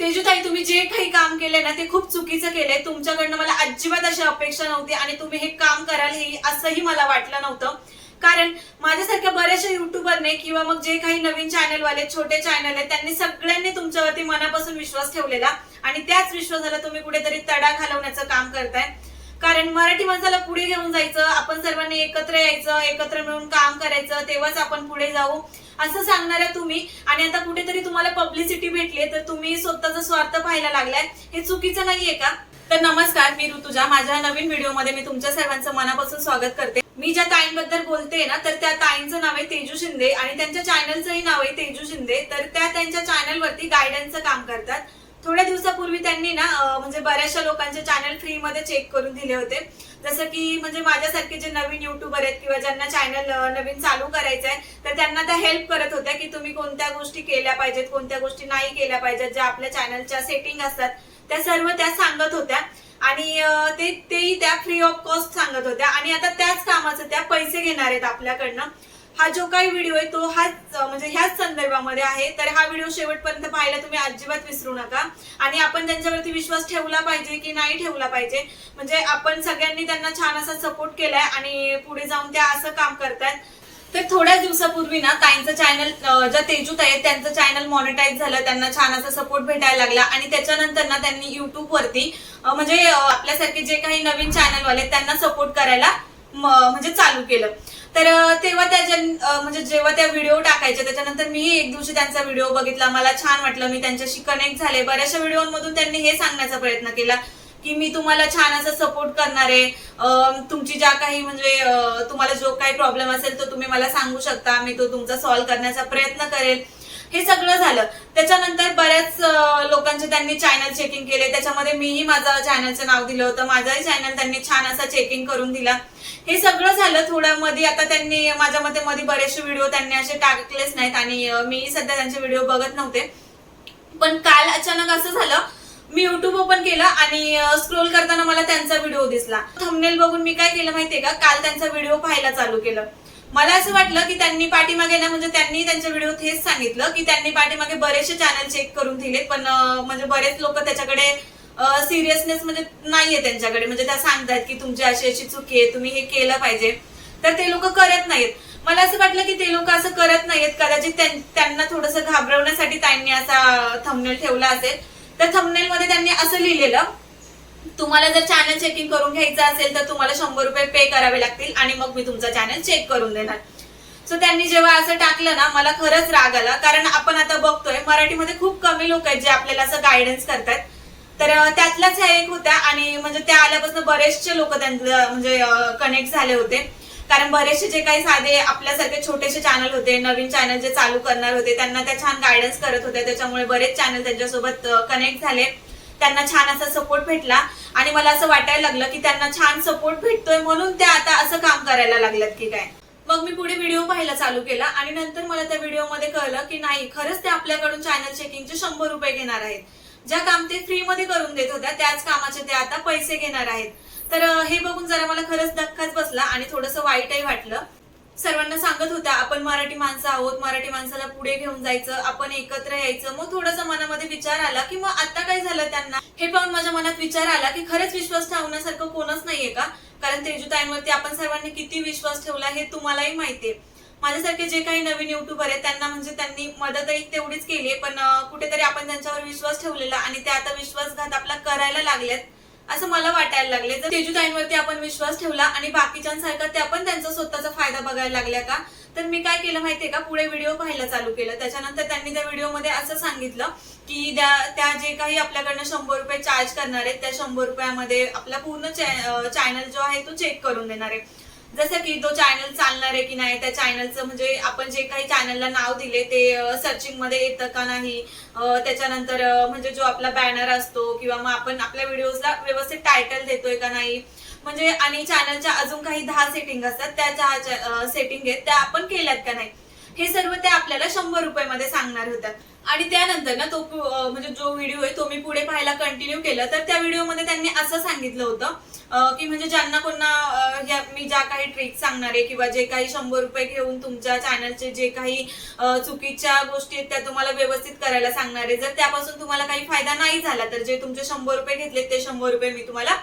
तेजूताई तुम्ही जे काही काम केले ना ते खूप चुकीचं केलंय. तुमच्याकडनं मला अजिबात अशी अपेक्षा नव्हती आणि तुम्ही हे काम कराल हे असंही मला वाटलं नव्हतं. कारण माझ्यासारख्या बऱ्याचशा युट्यूबरने किंवा मग जे काही नवीन चॅनलवाले छोटे चॅनल आहेत त्यांनी सगळ्यांनी तुमच्यावरती मनापासून विश्वास ठेवलेला आणि त्याच विश्वासाला तुम्ही कुठेतरी तडा घालवण्याचं काम करताय. कारण मराठी माणसाला पुढे घेऊन जायचं आपण सर्वांनी एकत्र यायचं एकत्र मिळून काम करायचं तेव्हाच आपण पुढे जाऊ असं सांगणाऱ्या तुम्ही. आणि आता कुठेतरी तुम्हाला पब्लिसिटी भेटली तर तुम्ही स्वतःचा स्वार्थ पाहायला लागलाय. हे चुकीचं नाहीये का? तर नमस्कार मी ऋतुजा. माझ्या नवीन व्हिडिओमध्ये मी तुमच्या सर्वांचं मनापासून स्वागत करते. मी ज्या ताईंबद्दल बोलते ना तर त्या ताईंचं नाव आहे तेजू शिंदे आणि त्यांच्या चॅनलचंही नाव आहे तेजू शिंदे. तर त्या त्यांच्या चॅनलवरती गायडन्सचं काम करतात. थोड्या दिवसापूर्वी त्यांनी ना म्हणजे बऱ्याचशा लोकांचे चॅनल फ्री मध्ये चेक करून दिले होते. जसं की म्हणजे माझ्यासारखे जे नवीन युट्यूबर आहेत किंवा ज्यांना चॅनल नवीन चालू करायचं आहे तर त्यांना त्या हेल्प करत होत्या की तुम्ही कोणत्या गोष्टी केल्या पाहिजेत कोणत्या गोष्टी नाही केल्या पाहिजेत ज्या आपल्या चॅनलच्या सेटिंग असतात. त्या सर्व त्या सांगत होत्या. आणि ते तेही त्या फ्री ऑफ कॉस्ट सांगत होत्या. आणि आता त्याच कामाचं त्या पैसे घेणार आहेत आपल्याकडनं. हा जो काही व्हिडिओ आहे तो हाच म्हणजे ह्याच संदर्भामध्ये आहे. तर हा व्हिडिओ शेवटपर्यंत पाहायला तुम्ही अजिबात विसरू नका. आणि आपण त्यांच्यावरती विश्वास ठेवला पाहिजे की नाही ठेवला पाहिजे म्हणजे आपण सगळ्यांनी त्यांना छान असा सपोर्ट केलाय आणि पुढे जाऊन त्या असं काम करतायत. तर थोड्या दिवसापूर्वी ना ताईंचं चॅनल ज्या तेजूत आहेत त्यांचं चॅनल मॉनिटाईज झालं. त्यांना छान असा सपोर्ट भेटायला लागला. आणि त्याच्यानंतर ना त्यांनी युट्यूबवरती म्हणजे आपल्यासारखे जे काही नवीन चॅनलवाले त्यांना सपोर्ट करायला म्हणजे चालू केलं. तर तेव्हा त्या जन- म्हणजे जेव्हा त्या व्हिडिओ टाकायच्या त्याच्यानंतर मीही एक दिवशी त्यांचा व्हिडिओ बघितला. मला छान वाटलं मी त्यांच्याशी कनेक्ट झाले. बऱ्याचशा व्हिडिओमधून त्यांनी हे सांगण्याचा प्रयत्न केला की मी तुम्हाला छान असं सपोर्ट करणार आहे. तुमची ज्या काही म्हणजे तुम्हाला जो काही प्रॉब्लेम असेल तो तुम्ही मला सांगू शकता. मी तो तुमचा सॉल्व्ह करण्याचा प्रयत्न करेल. हे सगळं झालं. त्याच्यानंतर बऱ्याच लोकांचे त्यांनी चॅनल चेकिंग केले. त्याच्यामध्ये मीही माझं चॅनलचं नाव दिलं होतं. माझाही चॅनल त्यांनी छान असा चेकिंग करून दिला. हे सगळं झालं थोड्या मध्ये आता त्यांनी माझ्या मते मध्ये बरेचसे व्हिडिओ त्यांनी असे टाकलेच नाहीत आणि मीही सध्या त्यांचे व्हिडिओ बघत नव्हते. पण काल अचानक असं झालं. मी युट्यूब ओपन केलं आणि स्क्रोल करताना मला त्यांचा व्हिडिओ दिसला. थंबनेल बघून मी काय केलं माहितीये का? काल त्यांचा व्हिडिओ पाहायला चालू केलं. मला असं वाटलं की त्यांनी पाठीमागे ना म्हणजे त्यांनी त्यांच्या व्हिडिओत हेच सांगितलं की त्यांनी पाठीमागे बरेचसे चॅनल चेक करून दिलेत पण म्हणजे बरेच लोक त्याच्याकडे सिरियसनेस म्हणजे नाहीये त्यांच्याकडे. म्हणजे त्या सांगतात की तुमची अशी अशी चुकी आहे तुम्ही हे केलं पाहिजे. तर ते लोक करत नाहीत मला असं वाटलं की ते लोक असं करत नाहीत कदाचित त्यांना थोडस घाबरवण्यासाठी त्यांनी असा थंबनेल ठेवला असेल. तर थंबनेल मध्ये त्यांनी असं लिहिलेलं तुम्हाला जर चॅनल चेकिंग करून घ्यायचं असेल तर तुम्हाला शंभर रुपये पे करावे लागतील आणि मग मी तुमचा चॅनल चेक करून देणार. सो त्यांनी जेव्हा असं टाकलं ना मला खरंच राग आला. कारण आपण आता बघतोय मराठीमध्ये खूप कमी लोक आहेत जे आपल्याला असं गायडन्स करतात. तर त्यातल्याच ह्या एक होत्या आणि म्हणजे त्या आल्यापासून बरेचसे लोक त्यांचं म्हणजे कनेक्ट झाले होते. कारण बरेचसे जे काही साधे आपल्यासारखे छोटेसे चॅनल होते नवीन चॅनल जे चालू करणार होते त्यांना त्या छान गायडन्स करत होत्या त्याच्यामुळे बरेच चॅनल त्यांच्यासोबत कनेक्ट झाले. त्यांना छान असा सपोर्ट भेटला. आणि मला असं वाटायला लागलं की त्यांना छान सपोर्ट भेटतोय म्हणून त्या आता असं काम करायला लागल्यात की काय. मग मी पुढे व्हिडिओ पाहायला चालू केला आणि नंतर मला त्या व्हिडिओमध्ये कळलं की नाही खरंच ते आपल्याकडून चॅनल चेकिंगचे शंभर रुपये घेणार आहेत. ज्या काम ते फ्री मध्ये करून देत होत्या त्याच कामाचे ते आता पैसे घेणार आहेत. तर हे बघून जरा मला खरंच धक्काच बसला आणि थोडंसं वाईटही वाटलं. सर्वांना सांगत होत्या आपण मराठी माणसं आहोत मराठी माणसाला पुढे घेऊन जायचं आपण एकत्र यायचं. मग थोडंसं मनामध्ये विचार आला की मग आता काय झालं त्यांना? हे पाहून माझ्या मनात विचार आला की खरंच विश्वास ठेवण्यासारखं कोणच नाहीये का? कारण तेजूताईंवरती आपण सर्वांनी किती विश्वास ठेवला हे तुम्हालाही माहितीये माझ्यासारखे जे काही नवीन युट्यूबर आहेत त्यांना म्हणजे त्यांनी मदतही तेवढीच केली पण कुठेतरी आपण त्यांच्यावर विश्वास ठेवलेला आणि ते आता विश्वासघात आपला करायला लागलेत. असं मला वाटायला लागले जर तेजूताईंवरती आपण विश्वास ठेवला आणि बाकीच्यांसारखा त्या पण त्यांचा स्वतःचा फायदा बघायला लागल्या का? तर मी काय केलं माहितीये का? पुढे व्हिडिओ पाहायला चालू केलं. त्याच्यानंतर त्यांनी त्या व्हिडिओमध्ये असं सांगितलं की त्या जे काही आपल्याकडनं शंभर रुपये चार्ज करणार आहेत त्या शंभर रुपयामध्ये आपला पूर्ण चॅनल जो आहे तो चेक करून देणार आहे. जसं की तो चॅनल चालणार आहे की नाही त्या चॅनलचं म्हणजे आपण जे काही चॅनलला नाव दिले ते सर्चिंगमध्ये येतं का नाही? त्याच्यानंतर म्हणजे जो आपला बॅनर असतो किंवा मग आपण आपल्या व्हिडिओजला व्यवस्थित टायटल देतोय का नाही? म्हणजे आणि चॅनलच्या अजून काही दहा सेटिंग असतात त्या ज्या सेटिंग आहेत त्या आपण केल्यात का नाही? हे सर्व ते आपल्याला शंभर रुपये मध्ये सांगणार होत्या. आणि त्यानंतर ना तो म्हणजे जो व्हिडिओ आहे तो मी पुढे पाहायला कंटिन्यू केला. तर त्या व्हिडिओमध्ये त्यांनी असं सांगितलं होतं की म्हणजे ज्यांना कोणा ह्या- मी ज्या काही ट्रिक सांगणार आहे किंवा जे काही शंभर रुपये घेऊन तुमच्या चॅनलचे जे काही चुकीच्या गोष्टी आहेत त्या तुम्हाला व्यवस्थित करायला सांगणार आहे. जर त्यापासून तुम्हाला काही फायदा नाही झाला तर जे तुमचे शंभर रुपये घेतले ते शंभर रुपये मी तुम्हाला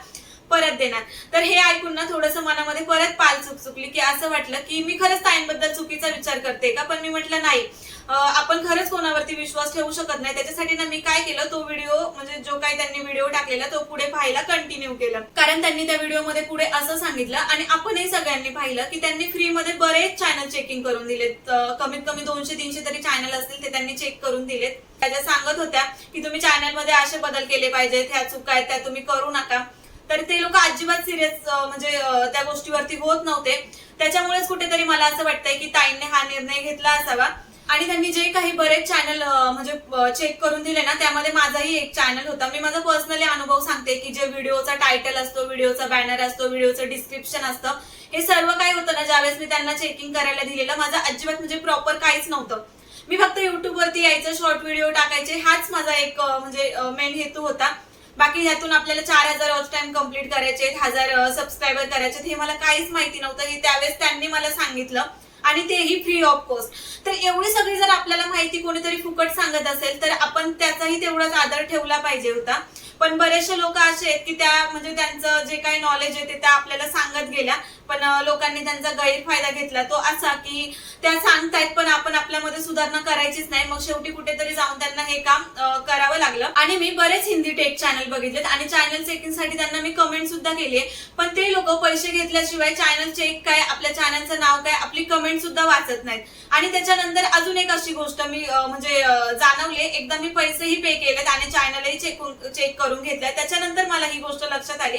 परत देणार. तर हे ऐकून ना थोडंसं मनामध्ये परत पाल चुक चुकली की असं वाटलं की मी खरंच ताईंबद्दल चुकीचा विचार करते का? पण मी म्हटलं नाही. आपण खरंच कोणावरती विश्वास ठेवू शकत नाही. त्याच्यासाठी ना मी काय केलं तो व्हिडिओ म्हणजे जो काही त्यांनी व्हिडिओ टाकलेला तो पुढे पाहायला कंटिन्यू केलं. कारण त्यांनी त्या व्हिडिओमध्ये पुढे असं सांगितलं आणि आपणही सगळ्यांनी पाहिलं की त्यांनी फ्रीमध्ये बरेच चॅनल चेकिंग करून दिलेत. कमीत कमी दोनशे तीनशे तरी चॅनल असतील ते त्यांनी चेक करून दिलेत. त्याच्या सांगत होत्या की तुम्ही चॅनलमध्ये असे बदल केले पाहिजेत ह्या चुका आहेत त्या तुम्ही करू नका. तर ते लोक अजिबात सिरियस म्हणजे त्या गोष्टीवरती होत नव्हते. त्याच्यामुळेच कुठेतरी मला असं वाटतंय की ताईंनी हा निर्णय घेतला असावा. आणि त्यांनी जे काही बरेच चॅनल म्हणजे चेक करून दिले ना त्यामध्ये माझाही एक चॅनल होता. मी माझा पर्सनली अनुभव सांगते की जे व्हिडिओचा टायटल असतो व्हिडिओचा बॅनर असतो व्हिडिओचं डिस्क्रिप्शन असतं हे सर्व काही होतं ना ज्यावेळेस मी त्यांना चेकिंग करायला दिलेलं माझं अजिबात म्हणजे प्रॉपर काहीच नव्हतं. मी फक्त युट्यूबवरती यायचं शॉर्ट व्हिडिओ टाकायचे हाच माझा एक म्हणजे मेन हेतू होता. बाकी ह्यातून आपल्याला चार हजार वॉच टाइम कंप्लीट करायचे हजार सबस्क्रायबर करायचे हे मला काहीच माहिती नव्हतं हे त्यावेळेस त्यांनी मला सांगितलं. आणि तेही फ्री ऑफ कॉस्ट तर एवढी सगळी जर आपल्याला माहिती कोणीतरी फुकट सांगत असेल तर आपण त्याचाही तेवढाच आदर ठेवला पाहिजे होता. पण बरेचसे लोक असे आहेत की त्या म्हणजे त्यांचं जे काही नॉलेज आहे ते त्या आपल्याला सांगत गेल्या. पण लोकांनी त्यांचा गैरफायदा घेतला. तो असा की त्या सांगतायत पण आपण आपल्यामध्ये सुधारणा करायचीच नाही. मग शेवटी कुठेतरी जाऊन त्यांना हे काम करावं लागलं. आणि मी बरेच हिंदी टेक चॅनल बघितलेत. आणि चॅनल चेकिंगसाठी त्यांना मी कमेंट सुद्धा केली आहे पण ते लोक पैसे घेतल्याशिवाय चॅनल चेक काय आपल्या चॅनलचं नाव काय आपली कमेंट सुद्धा वाचत नाहीत. आणि त्याच्यानंतर अजून एक अशी गोष्ट मी म्हणजे जाणवली एकदा मी पैसेही पे केलेत आणि चॅनलही चेक चेक करून घेतलाय त्याच्यानंतर मला ही गोष्ट लक्षात आली.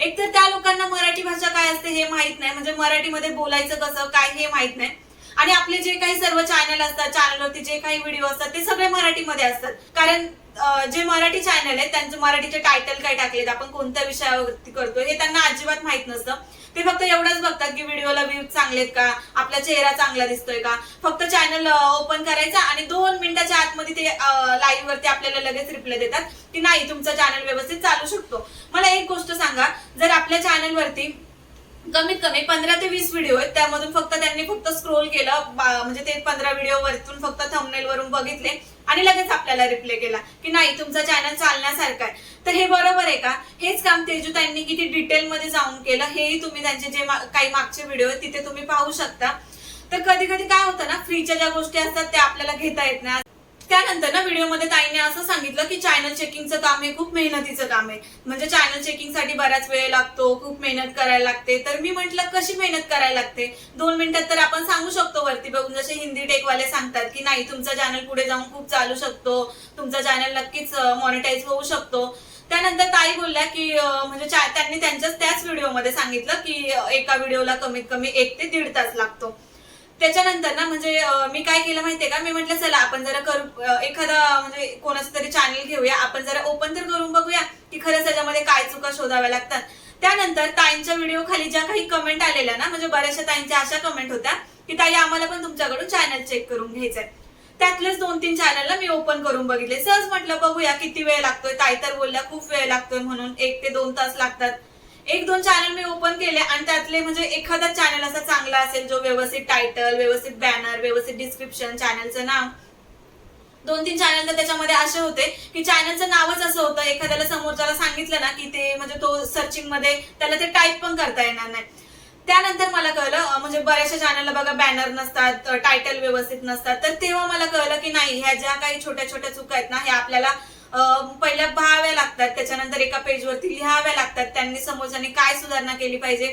एकतर त्या लोकांना मराठी भाषा काय असते हे माहीत नाही. म्हणजे मराठीमध्ये बोलायचं कसं काय हे माहीत नाही. आणि आपले जे काही सर्व चॅनल असतात चॅनलवरती जे काही व्हिडिओ असतात ते सगळे मराठीमध्ये असतात. कारण जे मराठी चॅनल आहेत त्यांचं मराठीचे टायटल काय टाकलेत आपण कोणत्या विषयावरती करतोय हे त्यांना अजिबात माहीत नसतं. ते फक्त एवढंच बघतात की व्हिडिओला व्ह्यूज चांगले आहेत का आपला चेहरा चांगला दिसतोय का. फक्त चॅनल ओपन करायचा आणि दोन मिनिटाच्या आतमध्ये ते लाईव्ह वरती आपल्याला लगेच रिप्लाय देतात की नाही तुमचा चॅनल व्यवस्थित चालू शकतो. मला एक गोष्ट सांगा जर आपल्या चॅनल वरती कमीत कमी पंधरा ते वीस व्हिडिओ आहेत. त्यामधून फक्त त्यांनी फक्त स्क्रोल केलं. बा- म्हणजे ते पंधरा व्हिडिओ वरतून फक्त थंबनेल वरून बघितले आणि लगेच आपल्याला रिप्ले केला की नाही तुमचा चॅनल चालण्यासारखा आहे. तर हे बरोबर आहे का? हेच काम तेजू त्यांनी किती डिटेलमध्ये जाऊन केलं. हेही तुम्ही त्यांचे जे काही मागचे व्हिडिओ आहेत तिथे तुम्ही पाहू शकता. तर कधी कधी काय होतं ना फ्रीच्या ज्या गोष्टी असतात त्या आपल्याला घेता येत नाही. त्यानंतर ना व्हिडिओमध्ये ताईने असं सांगितलं की चॅनल चेकिंगचं काम हे खूप मेहनतीचं काम आहे. म्हणजे चॅनल चेकिंगसाठी बराच वेळ लागतो खूप मेहनत करायला लागते. तर मी म्हंटल कशी मेहनत करायला लागते? दोन मिनिटात तर आपण सांगू शकतो वरती बघून. जसे हिंदी टेकवाले सांगतात की नाही तुमचा चॅनल पुढे जाऊन खूप चालू शकतो. तुमचा चॅनल नक्कीच मॉनिटाईज होऊ शकतो. त्यानंतर ताई बोलल्या की म्हणजे त्यांनी त्यांच्याच त्याच व्हिडिओमध्ये सांगितलं की एका व्हिडिओला कमीत कमी एक ते दीड तास लागतो. त्याच्यानंतर ना म्हणजे मी काय केलं माहितीये का? मी म्हटलं चला आपण जरा करू एखादा म्हणजे कोणाचं तरी चॅनल घेऊया. आपण जरा ओपन तर करून बघूया की खरंच त्याच्यामध्ये काय चुका शोधाव्या लागतात. त्यानंतर ताईंच्या व्हिडिओ खाली ज्या काही कमेंट आलेल्या ना म्हणजे बऱ्याचशा ताईंच्या अशा कमेंट होत्या की ताई आम्हाला पण तुमच्याकडून चॅनल चेक करून घ्यायचंय. त्यातलेच दोन तीन चॅनलला मी ओपन करून बघितले. सहज म्हटलं बघूया किती वेळ लागतोय? ताई तर बोलल्या खूप वेळ लागतोय म्हणून. एक ते दोन तास लागतात. एक दोन चॅनल मी ओपन केले आणि त्यातले म्हणजे एखादा चॅनल असा चांगला असेल जो व्यवस्थित टायटल व्यवस्थित बॅनर व्यवस्थित डिस्क्रिप्शन चॅनलचं नाव दोन तीन चॅनल तर त्याच्यामध्ये असे होते की चॅनलचं नावच असं होतं एखाद्याला समोरच्याला सांगितलं ना की ते म्हणजे तो सर्चिंगमध्ये त्याला ते टाईप पण करता येणार नाही. त्यानंतर मला कळलं म्हणजे बऱ्याचशा चॅनलला बघा बॅनर नसतात टायटल व्यवस्थित नसतात तर तेव्हा मला कळलं की नाही ह्या ज्या काही छोट्या छोट्या चुका आहेत ना ह्या आपल्याला पहिल्या पाहाव्या लागतात त्याच्यानंतर एका पेजवरती लिहाव्या लागतात. त्यांनी समोरच्याने काय सुधारणा केली पाहिजे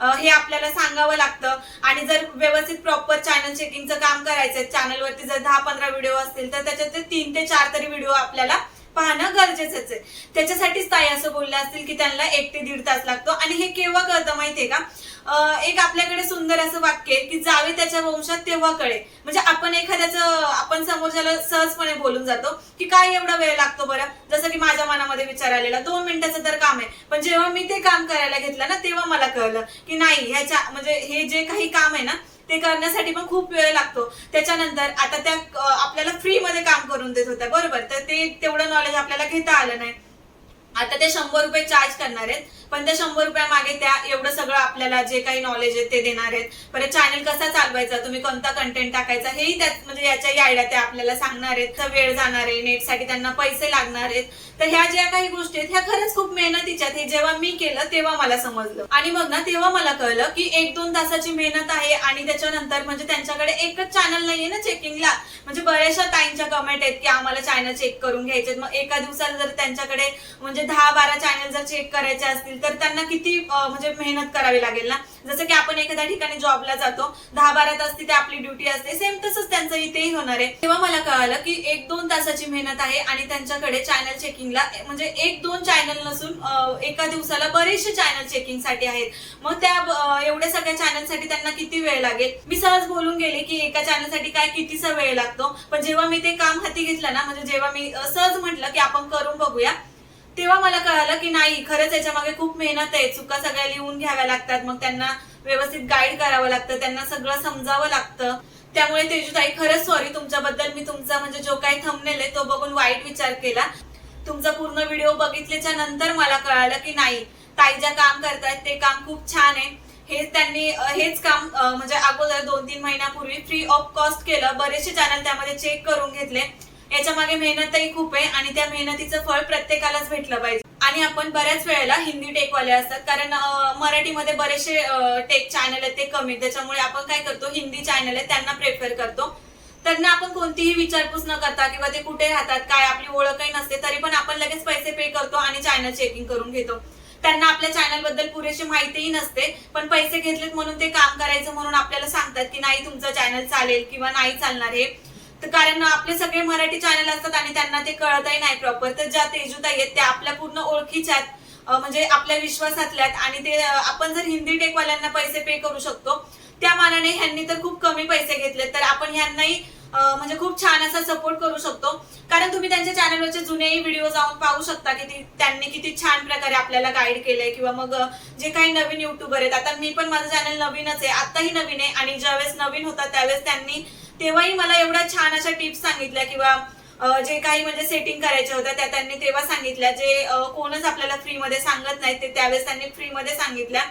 हे आपल्याला सांगावं लागतं. आणि जर व्यवस्थित प्रॉपर चॅनल चेकिंगचं काम करायचं चॅनलवरती जर दहा पंधरा व्हिडिओ असतील तर त्याच्यात तीन ते चार तरी व्हिडिओ आपल्याला पाहणं गरजेचंच आहे. त्याच्यासाठीच ताई असं बोलल्या असतील की त्यांना एक ते दीड तास लागतो. आणि हे केव्हा कळतं माहितीये का? एक आपल्याकडे सुंदर असं वाक्य आहे की जावे त्याच्या वंशात तेव्हा कळे. म्हणजे आपण एखाद्याचं आपण समोरच्याला सहजपणे बोलून जातो की काय एवढा वेळ लागतो बरं? जसं की माझ्या मनामध्ये विचार आलेला दोन मिनिटाचं तर काम आहे. पण जेव्हा मी ते काम करायला घेतलं ना तेव्हा मला कळलं की नाही ह्याच्या म्हणजे हे जे काही काम आहे ना ते करण्यासाठी पण खूप वेळ लागतो. त्याच्यानंतर आता त्या आपल्याला फ्री मध्ये काम करून देत होत्या. बरोबर. तर ते तेवढं नॉलेज आपल्याला घेता आलं नाही. आता ते शंभर रुपये चार्ज करणार आहेत. पण त्या शंभर रुपया मागे त्या एवढं सगळं आपल्याला जे काही नॉलेज आहे ते देणार आहेत. परत चॅनल कसा चालवायचा? तुम्ही कोणता कंटेंट टाकायचा? हेही त्यात म्हणजे याच्याही आयडिया त्या आपल्याला सांगणार आहेत. तर वेळ जाणार आहे नेटसाठी त्यांना पैसे लागणार आहेत. तर ह्या ज्या काही गोष्टी आहेत ह्या खरंच खूप मेहनतीच्या हे जेव्हा मी केलं तेव्हा मला समजलं. आणि मग ना तेव्हा मला कळलं की एक दोन तासाची मेहनत आहे आणि त्याच्यानंतर म्हणजे त्यांच्याकडे एकच चॅनल नाहीये ना चेकिंगला म्हणजे बऱ्याचशा ताईंच्या कमेंट आहेत की आम्हाला चॅनल चेक करून घ्यायचे मग एका दिवसाला जर त्यांच्याकडे म्हणजे दहा बारा चॅनल जर चेक करायचे असतील तर त्यांना किती म्हणजे मेहनत करावी लागेल ना? जसं की आपण एखाद्या ठिकाणी जॉबला जातो दहा बारा तास तिथे आपली ड्युटी असते सेम तसंच त्यांचं इथेही होणार आहे. तेव्हा मला कळालं की एक दोन तासाची मेहनत आहे आणि त्यांच्याकडे चॅनल चेकिंगला म्हणजे एक दोन चॅनल नसून एका दिवसाला बरेचसे चॅनल चेकिंगसाठी आहेत. मग त्या एवढ्या सगळ्या चॅनलसाठी त्यांना किती वेळ लागेल? मी सहज बोलून गेले की एका चॅनलसाठी काय कितीचा वेळ लागतो? पण जेव्हा मी ते काम हाती घेतलं ना म्हणजे जेव्हा मी सहज म्हटलं की आपण करून बघूया तेव्हा मला कळालं की नाही खरंच याच्या मागे खूप मेहनत आहे. चुका सगळ्या लिहून घ्याव्या लागतात. मग त्यांना व्यवस्थित गाईड करावं लागतं. त्यांना सगळं समजावं लागतं. त्यामुळे तेजूताई खरंच सॉरी तुमच्याबद्दल. मी तुमचा म्हणजे जो काही थंबनेल आहे तो बघून वाईट विचार केला. तुमचा पूर्ण व्हिडिओ बघितल्याच्या नंतर मला कळालं की नाही ताई ज्या काम करतायत ते काम खूप छान आहे. हे त्यांनी हेच काम म्हणजे अगोदर दोन तीन महिन्यापूर्वी फ्री ऑफ कॉस्ट केलं. बरेचसे चॅनल त्यामध्ये चेक करून घेतले. याच्या मागे मेहनतही खूप आहे आणि त्या मेहनतीचं फळ प्रत्येकालाच भेटलं पाहिजे. आणि आपण बऱ्याच वेळेला हिंदी टेकवाले असतात कारण मराठीमध्ये बरेचसे टेक चॅनल आहेत ते कमी आहेत. त्याच्यामुळे आपण काय करतो हिंदी चॅनल आहे त्यांना प्रेफर करतो. त्यांना आपण कोणतीही विचारपूस न करता किंवा ते कुठे राहतात काय आपली ओळखही नसते तरी पण आपण लगेच पैसे पे करतो आणि चॅनल चेकिंग करून घेतो. त्यांना आपल्या चॅनलबद्दल पुरेशी माहितीही नसते पण पैसे घेतलेत म्हणून ते काम करायचं म्हणून आपल्याला सांगतात की नाही तुमचं चॅनल चालेल किंवा नाही चालणार हे. तर कारण आपले सगळे मराठी चॅनल असतात आणि त्यांना ते कळतही नाही प्रॉपर तर ज्या तेजुताई आहेत त्या आपल्या पूर्ण ओळखीच्या आहेत. म्हणजे आपल्या विश्वासातल्या आहेत. आणि ते आपण जर हिंदी टेकवाल्यांना पैसे पे करू शकतो त्या मानाने ह्यांनी तर खूप कमी पैसे घेतले तर आपण ह्यांनाही म्हणजे खूप छान असा सपोर्ट करू शकतो. कारण तुम्ही त्यांच्या चॅनलवरचे जुनेही व्हिडिओ जाऊन पाहू शकता की त्यांनी किती छान प्रकारे आपल्याला गाईड केलंय. किंवा मग जे काही नवीन युट्यूबर आहेत. आता मी पण माझं चॅनल नवीनच आहे. आताही नवीन आहे. आणि ज्यावेळेस नवीन होता त्यावेळेस त्यांनी तेव्हाही मला एवढ्या छान अशा टिप्स सांगितल्या किंवा जे काही म्हणजे सेटिंग करायच्या होत्या त्या त्यांनी तेव्हा सांगितल्या. जे कोणच आपल्याला फ्रीमध्ये सांगत नाही ते त्यावेळेस त्यांनी फ्रीमध्ये सांगितल्या.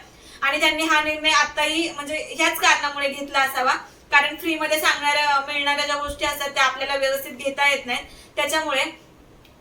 आणि त्यांनी हा निर्णय आताही म्हणजे ह्याच कारणामुळे घेतला असावा. कारण फ्रीमध्ये सांगणाऱ्या मिळणाऱ्या ज्या गोष्टी असतात त्या आपल्याला व्यवस्थित घेता येत नाहीत. त्याच्यामुळे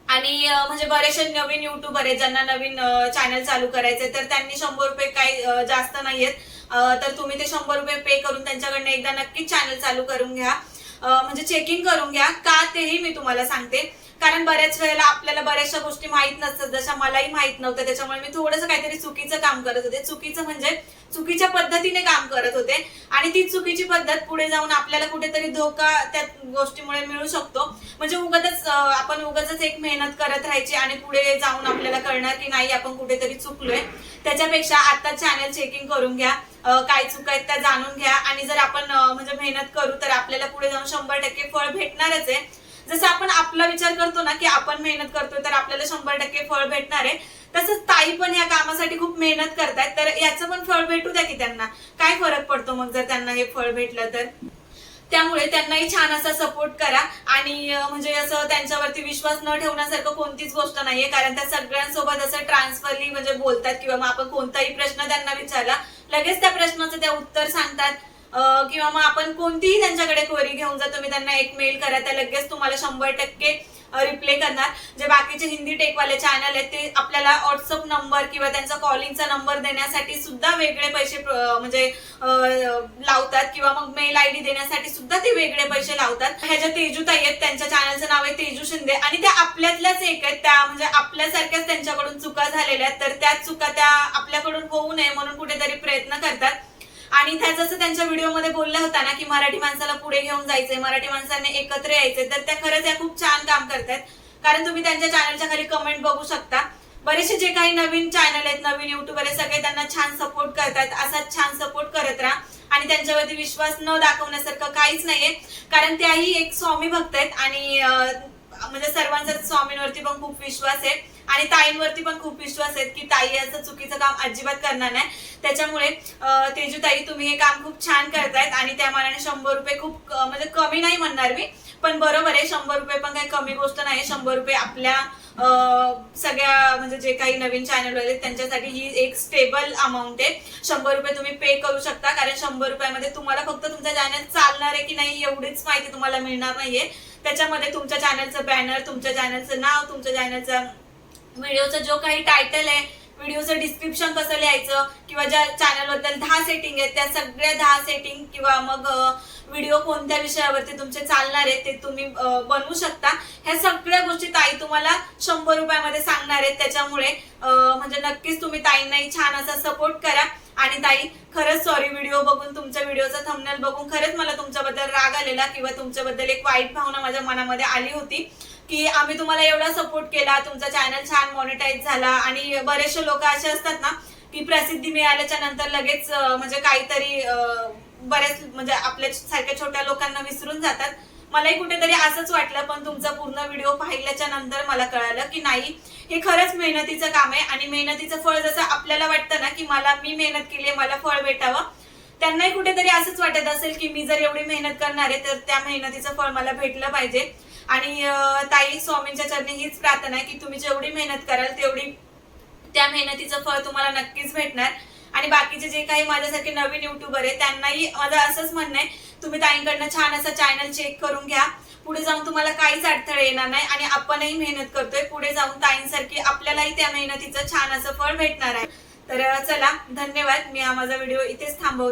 आणि म्हणजे बरेचसे नवीन युट्यूबर आहेत ज्यांना नवीन चॅनल चालू करायचे तर त्यांनी शंभर रुपये काही जास्त नाहीयेत. तर तुम्ही ते शंभर रुपये पे करून त्यांच्याकडनं एकदा नक्कीच चॅनल चालू करून घ्या. म्हणजे चेकिंग करून घ्या. का तेही मी तुम्हाला सांगते. कारण बऱ्याच वेळेला आपल्याला बऱ्याचशा गोष्टी माहीत नसतात. जशा मलाही माहीत नव्हत्या त्याच्यामुळे मी थोडंसं काहीतरी चुकीचं काम करत होते. चुकीचं म्हणजे चुकीच्या पद्धतीने काम करत होते. आणि ती चुकीची पद्धत पुढे जाऊन आपल्याला कुठेतरी धोका त्या गोष्टीमुळे मिळू शकतो. म्हणजे उगाच आपण उगाच एक मेहनत करत राहायची आणि पुढे जाऊन आपल्याला कळणार की नाही आपण कुठेतरी चुकलोय. त्याच्यापेक्षा आता चॅनल चेकिंग करून घ्या. काय चुका आहेत त्या जाणून घ्या. आणि जर आपण म्हणजे मेहनत करू तर आपल्याला पुढे जाऊन शंभर टक्के फळ भेटणारच आहे. जसं आपण आपला विचार करतो ना की आपण मेहनत करतोय तर आपल्याला शंभर टक्के फळ भेटणार आहे. तसंच ताई पण या कामासाठी खूप मेहनत करतायत तर याचं पण फळ भेटू द्या की त्यांना. काय फरक पडतो मग जर त्यांना हे फळ भेटलं तर? त्यामुळे त्यांनाही छान असा सपोर्ट करा. आणि म्हणजे असं त्यांच्यावरती विश्वास न ठेवण्यासारखं कोणतीच गोष्ट नाहीये कारण त्या सगळ्यांसोबत असं ट्रान्सफरली म्हणजे बोलतात किंवा मग आपण कोणताही प्रश्न त्यांना विचारला लगेच त्या प्रश्नाचं त्या उत्तर सांगतात. किंवा मग आपण कोणतीही त्यांच्याकडे क्वेरी घेऊन जा तुम्ही त्यांना एक मेल करा त्या लगेच तुम्हाला शंभर टक्के रिप्ले करणार. जे बाकीचे हिंदी टेकवाले चॅनल आहेत ते आपल्याला व्हॉट्सअप नंबर किंवा त्यांचा कॉलिंगचा नंबर देण्यासाठी सुद्धा वेगळे पैसे म्हणजे लावतात. किंवा मग मेल आयडी देण्यासाठी सुद्धा ते वेगळे पैसे लावतात. ह्याच्या तेजूताई आहेत त्यांच्या चॅनलचं नाव आहे तेजू शिंदे. आणि त्या आपल्यातल्याच एक आहेत त्या म्हणजे आपल्यासारख्याच त्यांच्याकडून चुका झालेल्या आहेत. तर त्याच चुका त्या आपल्याकडून होऊ नये म्हणून कुठेतरी प्रयत्न करतात. आणि त्या जसं त्यांच्या व्हिडिओमध्ये बोलल्या होत्या ना की मराठी माणसाला पुढे घेऊन जायचंय मराठी माणसांना एकत्र यायचंय तर त्या खरंच या खूप छान काम करतायत. कारण तुम्ही त्यांच्या चॅनलच्या खाली कमेंट बघू शकता. बरेचसे जे काही नवीन चॅनल आहेत नवीन युट्यूबर आहेत सगळे त्यांना छान सपोर्ट करतात असाच छान सपोर्ट करत राहा. आणि त्यांच्यावरती विश्वास न दाखवण्यासारखं काहीच नाहीये. कारण त्याही एक स्वामी भक्त आहेत आणि म्हणजे सर्वांचा स्वामींवरती पण खूप विश्वास आहे. आणि ताईंवरती पण खूप विश्वास आहे की ताई असं चुकीचं काम अजिबात करणार नाही. त्याच्यामुळे तेजू ताई तुम्ही हे काम खूप छान करतायत आणि त्या मानाने शंभर रुपये खूप म्हणजे कमी नाही म्हणणार मी पण बरोबर आहे शंभर रुपये पण काही कमी गोष्ट नाही शंभर रुपये आपल्या सगळ्या म्हणजे जे काही नवीन चॅनल आहेत त्यांच्यासाठी ही एक स्टेबल अमाऊंट आहे. शंभर रुपये तुम्ही पे करू शकता कारण शंभर रुपयामध्ये तुम्हाला फक्त तुमचा चॅनल चालणार आहे की नाही एवढीच माहिती तुम्हाला मिळणार नाहीये. त्याच्यामध्ये तुमच्या चॅनलचं बॅनर तुमच्या चॅनलचं नाव तुमच्या चॅनलचं व्हिडिओचं जो काही टायटल आहे व्हिडिओचं डिस्क्रिप्शन कसं लिहायचं किंवा ज्या चॅनलबद्दल दहा सेटिंग आहेत त्या सगळ्या दहा सेटिंग किंवा मग व्हिडिओ कोणत्या विषयावरती तुमचे चालणार आहेत ते तुम्ही बनवू शकता. ह्या सगळ्या गोष्टी ताई तुम्हाला शंभर रुपयामध्ये सांगणार आहेत. त्याच्यामुळे म्हणजे नक्कीच तुम्ही ताईंनाही छान असा सपोर्ट करा. आणि ताई खरंच सॉरी व्हिडिओ बघून तुमच्या व्हिडिओचा थंबनेल बघून खरंच मला तुमच्याबद्दल राग आलेला किंवा तुमच्याबद्दल एक वाईट भावना माझ्या मनामध्ये आली होती की आम्ही तुम्हाला एवढा सपोर्ट केला तुमचा चॅनल छान मॉनिटाईज झाला आणि बरेचसे लोक असे असतात ना की प्रसिद्धी मिळाल्याच्या नंतर लगेच म्हणजे काहीतरी बऱ्याच बरेच म्हणजे आपल्या सारख्या छोट्या लोकांना विसरून जातात. मलाही कुठेतरी असंच वाटलं पण तुमचा पूर्ण व्हिडिओ पाहिल्याच्या नंतर मला कळालं की नाही हे खरंच मेहनतीचं काम आहे आणि मेहनतीचं फळ जसं आपल्याला वाटतं ना की मला मी मेहनत केली मला फळ भेटावं त्यांनाही कुठेतरी असंच वाटत असेल की मी जर एवढी मेहनत करणार आहे तर त्या मेहनतीचं फळ मला भेटलं पाहिजे. आणि ताई स्वामींच्या चरणी हीच प्रार्थना आहे की तुम्ही जेवढी मेहनत कराल तेवढी त्या मेहनतीचं फळ तुम्हाला नक्कीच भेटणार. आणि बाकीचे जे काही माझ्यासारखे नवीन युट्यूबर आहे त्यांनाही माझं असंच म्हणणं आहे तुम्ही ताईंकडनं छान असं चॅनल चेक करून घ्या. पुढे जाऊन तुम्हाला काहीच अडथळे येणार नाही आणि आपणही मेहनत करतोय. पुढे जाऊन ताईंसारखी आपल्यालाही त्या मेहनतीचं छान असं फळ भेटणार आहे. तर चला धन्यवाद. मी हा माझा व्हिडिओ इथेच थांबवतो.